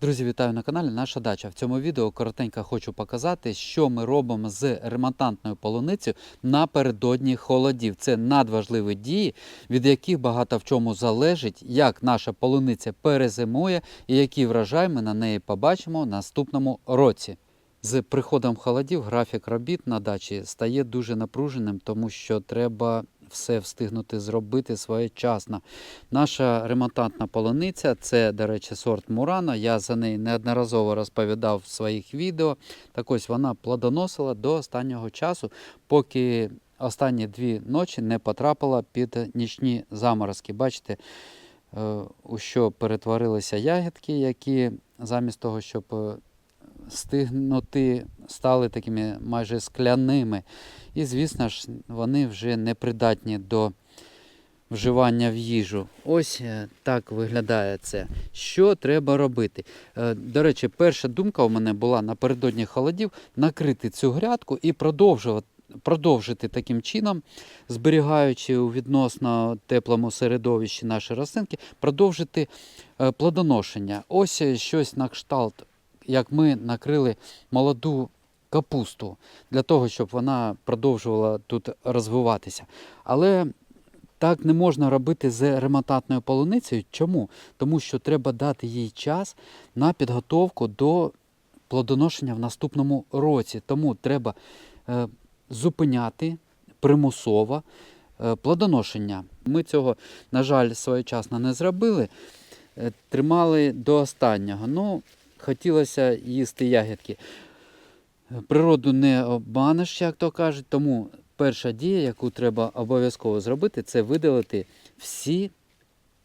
Друзі, вітаю на каналі Наша дача. В цьому відео коротенько хочу показати, що ми робимо з ремонтантною полуницею напередодні холодів. Це надважливі дії, від яких багато в чому залежить, як наша полуниця перезимує і який врожай ми на неї побачимо в наступному році. З приходом холодів графік робіт на дачі стає дуже напруженим, тому що треба все встигнути зробити своєчасно. Наша ремонтантна полуниця це, до речі, сорт Мурано. Я за неї неодноразово розповідав в своїх відео. Так ось вона плодоносила до останнього часу, поки останні дві ночі не потрапила під нічні заморозки. Бачите, е, у що перетворилися ягідки, які замість того, щоб е, стигнути, стали такими майже скляними. І, звісно ж, вони вже не придатні до вживання в їжу. Ось е, так виглядає це. Що треба робити? Е, До речі, перша думка у мене була напередодні холодів накрити цю грядку і продовжувати. Продовжити таким чином, зберігаючи у відносно теплому середовищі наші рослинки, продовжити е, плодоношення. Ось щось на кшталт, як ми накрили молоду капусту для того, щоб вона продовжувала тут розвиватися. Але так не можна робити з ремонтантною полуницею. Чому? Тому що треба дати їй час на підготовку до плодоношення в наступному році. Тому треба е, зупиняти примусово е, плодоношення. Ми цього, на жаль, своєчасно не зробили. Е, Тримали до останнього. Ну, хотілося їсти ягідки. Природу не обманеш, як то кажуть, тому перша дія, яку треба обов'язково зробити, це видалити всі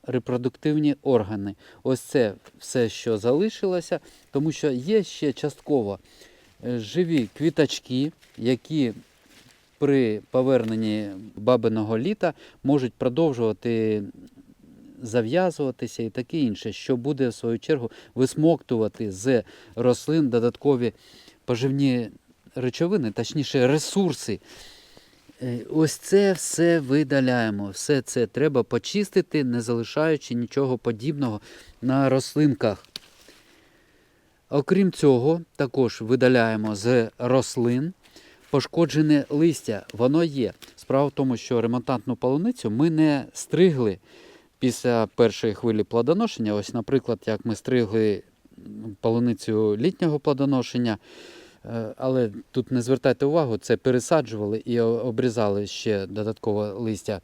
репродуктивні органи. Ось це все, що залишилося, тому що є ще частково е, живі квіточки, які при поверненні бабиного літа можуть продовжувати зав'язуватися і таке інше, що буде в свою чергу висмоктувати з рослин додаткові поживні речовини, точніше ресурси. Е, Ось це все видаляємо. Все це треба почистити, не залишаючи нічого подібного на рослинках. Окрім цього, також видаляємо з рослин пошкоджене листя. Воно є. Справа в тому, що ремонтантну полуницю ми не стригли після першої хвилі плодоношення. Ось, наприклад, як ми стригли полуницю літнього плодоношення. Е, Але тут не звертайте увагу, це пересаджували і обрізали ще додатково листя.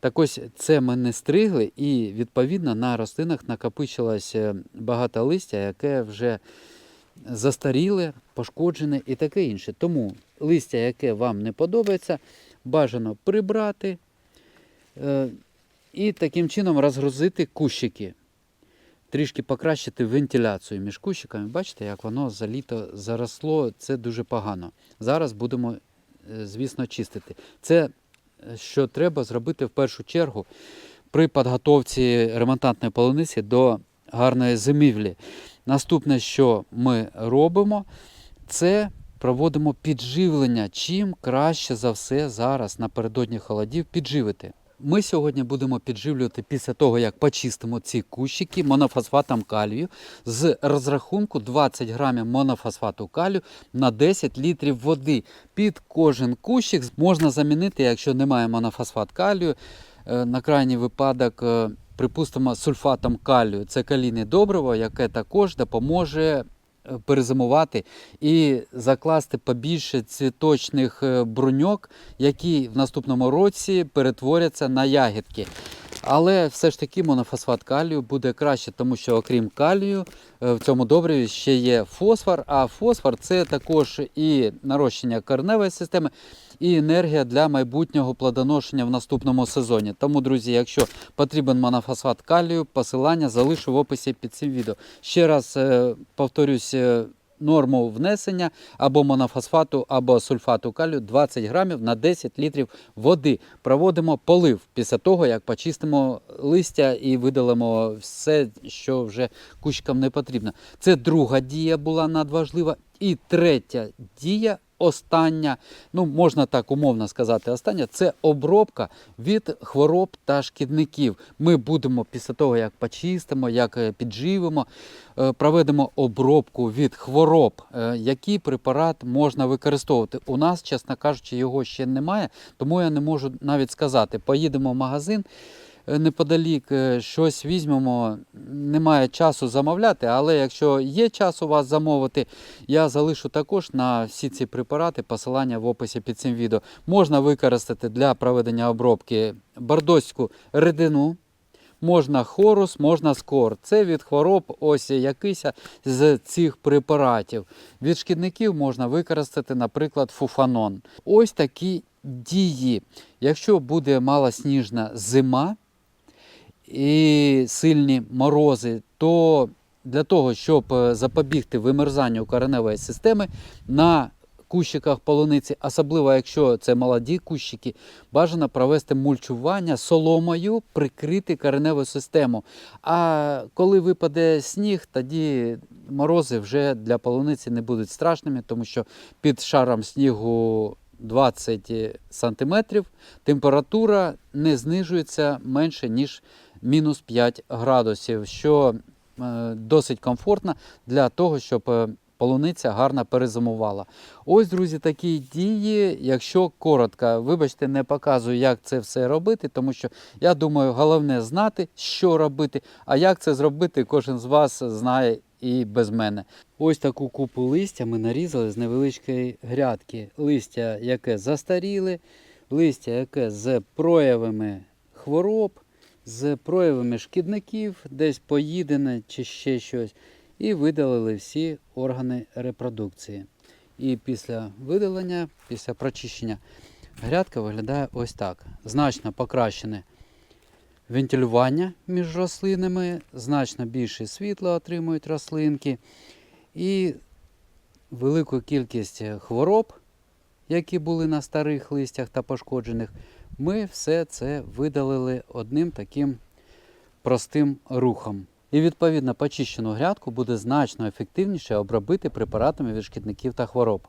Так ось це ми не стригли, і відповідно на рослинах накопичилось е, багато листя, яке вже застаріле, пошкоджене і таке інше. Тому листя, яке вам не подобається, бажано прибрати е, і таким чином розгрузити кущики. Трішки покращити вентиляцію між кущиками. Бачите, як воно за літо заросло, це дуже погано. Зараз будемо, е, звісно, чистити. Це е, що треба зробити в першу чергу при підготовці ремонтантної полуниці до гарної зимівлі. Наступне, що ми робимо, це проводимо підживлення. Чим краще за все зараз напередодні холодів підживити. Ми сьогодні будемо підживлювати після того, як почистимо ці кущики монофосфатом калію з розрахунку 20 грамів монофосфату калію на 10 літрів води. Під кожен кущик можна замінити, якщо немає монофосфат калію, е, на крайній випадок, е, припустимо, сульфатом калію. Це калійне добриво, яке також допоможе перезимувати і закласти побільше цвіточних е, бруньок, які в наступному році перетворяться на ягідки. Але все ж таки монофосфат калію буде краще, тому що окрім калію е, в цьому добриві ще є фосфор, а фосфор це також і нарощення кореневої системи, і енергія для майбутнього плодоношення в наступному сезоні. Тому, друзі, якщо потрібен монофосфат калію, посилання залишу в описі під цим відео. Ще раз е, повторюсь. Норму внесення або монофосфату, або сульфату калію 20 грамів на 10 літрів води. Проводимо полив після того, як почистимо листя і видалимо все, що вже кущкам не потрібно. Це друга дія була надважлива. І третя дія остання, ну можна так умовно сказати, остання це обробка від хвороб та шкідників. Ми будемо після того, як почистимо, як е, підживимо, е, проведемо обробку від хвороб. Е, Який препарат можна використовувати? У нас, чесно кажучи, його ще немає, тому я не можу навіть сказати. Поїдемо в магазин неподалік, е, щось візьмемо. Немає часу замовляти, але якщо є час у вас замовити, я залишу також на всі ці препарати посилання в описі під цим відео. Можна використати для проведення обробки бордоську рідину. Можна хорус, можна скор. Це від хвороб, ось якийсь з цих препаратів. Від шкідників можна використати, наприклад, фуфанон. Ось такі дії. Якщо буде малосніжна зима і сильні морози, то для того, щоб е, запобігти вимерзанню кореневої системи на кущиках полуниці, особливо якщо це молоді кущики, бажано провести мульчування соломою, прикрити кореневу систему. А коли випаде сніг, тоді морози вже для полуниці не будуть страшними, тому що під шаром снігу 20 сантиметрів температура не знижується менше, ніж мінус 5 градусів, що е, досить комфортно для того, щоб е, полуниця гарно перезимувала. Ось, друзі, такі дії. Якщо коротко, вибачте, не показую, як це все робити, тому що я думаю, головне знати, що робити, а як це зробити, кожен з вас знає і без мене. Ось таку купу листя ми нарізали з невеличкої грядки. Листя, яке застаріле, листя, яке з проявами хвороб, з проявами шкідників, десь поїдене чи ще щось. І видалили всі органи репродукції. І після видалення, після прочищення, грядка виглядає ось так. Значно покращене вентилювання між рослинами, значно більше світла отримують рослинки. І велику кількість хвороб, які були на старих листях та пошкоджених, ми все це видалили одним таким простим рухом. І відповідно почищену грядку буде значно ефективніше обробити препаратами від шкідників та хвороб.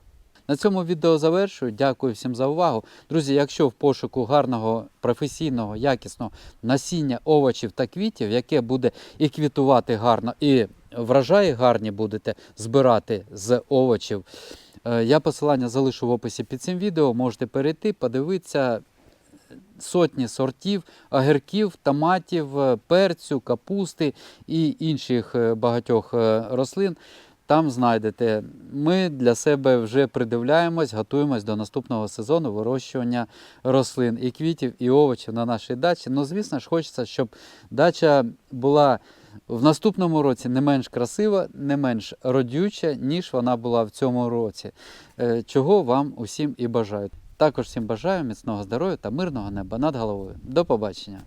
На цьому відео завершую. Дякую всім за увагу. Друзі, якщо в пошуку гарного, професійного, якісного насіння овочів та квітів, яке буде і квітувати гарно, і врожаї гарні будете збирати з овочів, е, я посилання залишу в описі під цим відео. Можете перейти, подивитися сотні сортів огірків, томатів, перцю, капусти і інших е, багатьох е, рослин. Там знайдете. Ми для себе вже придивляємось, готуємось до наступного сезону вирощування рослин і квітів, і овочів на нашій дачі. Ну, звісно ж, хочеться, щоб дача була в наступному році не менш красива, не менш родюча, ніж вона була в цьому році. Е, Чого вам усім і бажаю. Також всім бажаю міцного здоров'я та мирного неба над головою. До побачення!